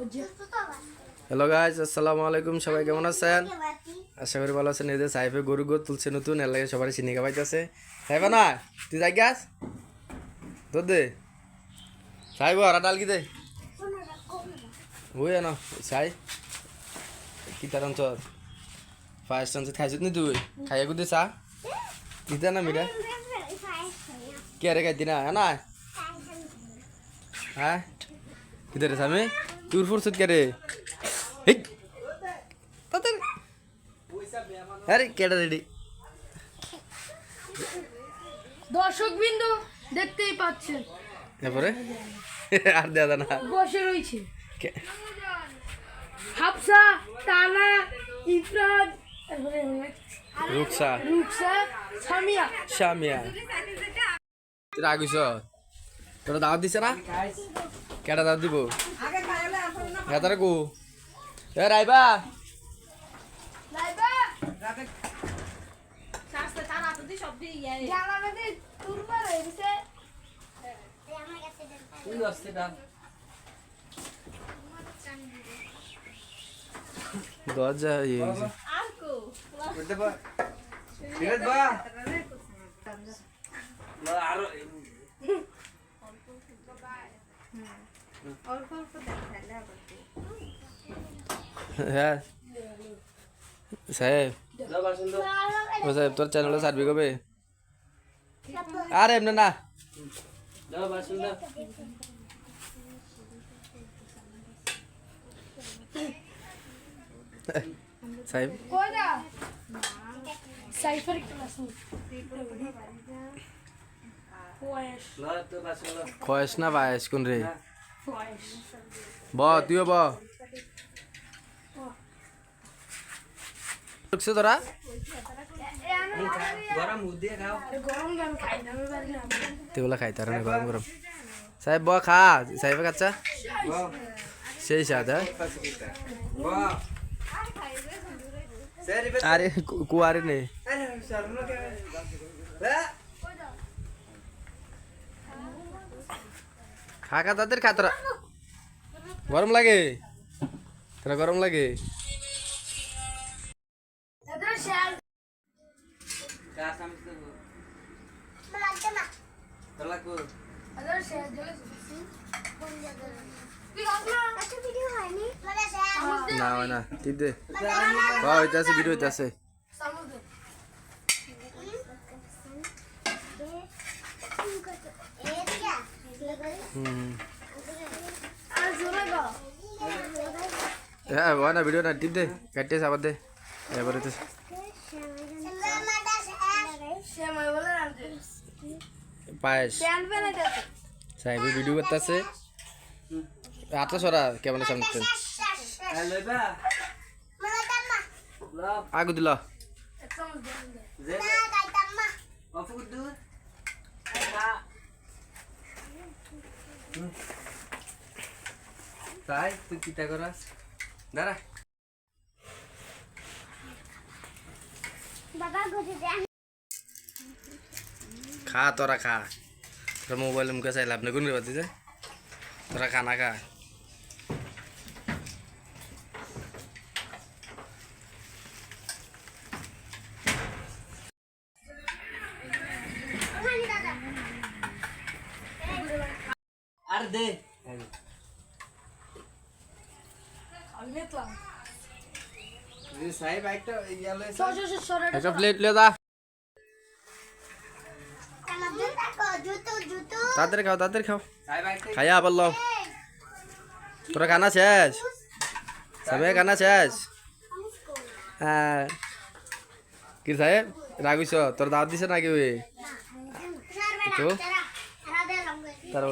Hello guys আসসালামু আলাইকুম, সবাই কেমন আছেন? আশা করি ভালো আছেন। এদের সাইফে গরু গরু তুলছে নতুন, এর লাগে সবাই চিনি খাবাইতেছে সাইফা না, তুই যাই গাছ তোর দে। সাইব আর ডাল কি দে? ওই না সাই। কি তার অঞ্চল? ফার্স্ট অঞ্চল খাইছিস নি তুই? খাইয়া গুদে চা দিতে না মিরা? কে রে খাইতি না? না হ্যাঁ? কিধরে স্বামী? তোর ফুরসত কে রে? হেই। আরে কেডা রেডি? দর্শক বিন্দু দেখতেই পাচ্ছেন। তারপরে আর দেওয়া না। বসে রয়েছে। হাফসা ইফরান রুকসা। রুকসা সামিয়া। শামিয়া তুই রাগুছ তোরা দাওয়াত দিছে না? কেডা দাওয়াত দিব? হ্যাঁ তারা কু এ রাইবা। লাইবা জানালাতে তুরবার হয়েছে দরজা ইয়ে হয়েছে। হ্যাঁ সাহেব ও সাহেব তোর চ্যানেলে সার্ভি কবে আরে এমনি না সাহেব কোদা সাইফার ক্লাস ফয়েশ খয়েস না পায়েস কোন রে ফয়েশ ব, তুইও ব। ঢুকছে তোরা? তুইগুলা খাই, তার গরম গরম। সাহেব, ব, খা। সাহেবে কাচ্চা সেই স্বাদ হ্যাঁ? আরে কুয়ারে নেই খা খা তাদের খা তোরা গরম লাগে। তোরা গরম লাগে। না? না ঠিক দে। হইতাছে ভিডিও হইতাছে। হ্যাঁ হয় না ভিডিও না টিপ দে কাটিয়ে আবার দে। এবার রাখছে পায়েস। সাহেব ভিডিও করতেছে। আটটা সরা কেমন সামনে আগু দিল। তাই তুই কিতা করাস দাঁড়া। খা তোরা খা। তোর মোবাইল মুখে চাই লাভ নেই। কোন বাতি যে? তোরা খানা খা। আর দে। একটা ইয়ালে সর সর সর সর একটা প্লেট লে দা তাড়াতাড়ি খাও তাড়াতাড়ি খাও সাহেব একটা খাইয়া আবার লও তোরা খানা শেষ সবে খানা শেষ হ্যাঁ কি সাহেব রাগুছ তোর দাওয়াত দিছে নাকি ওই তো তার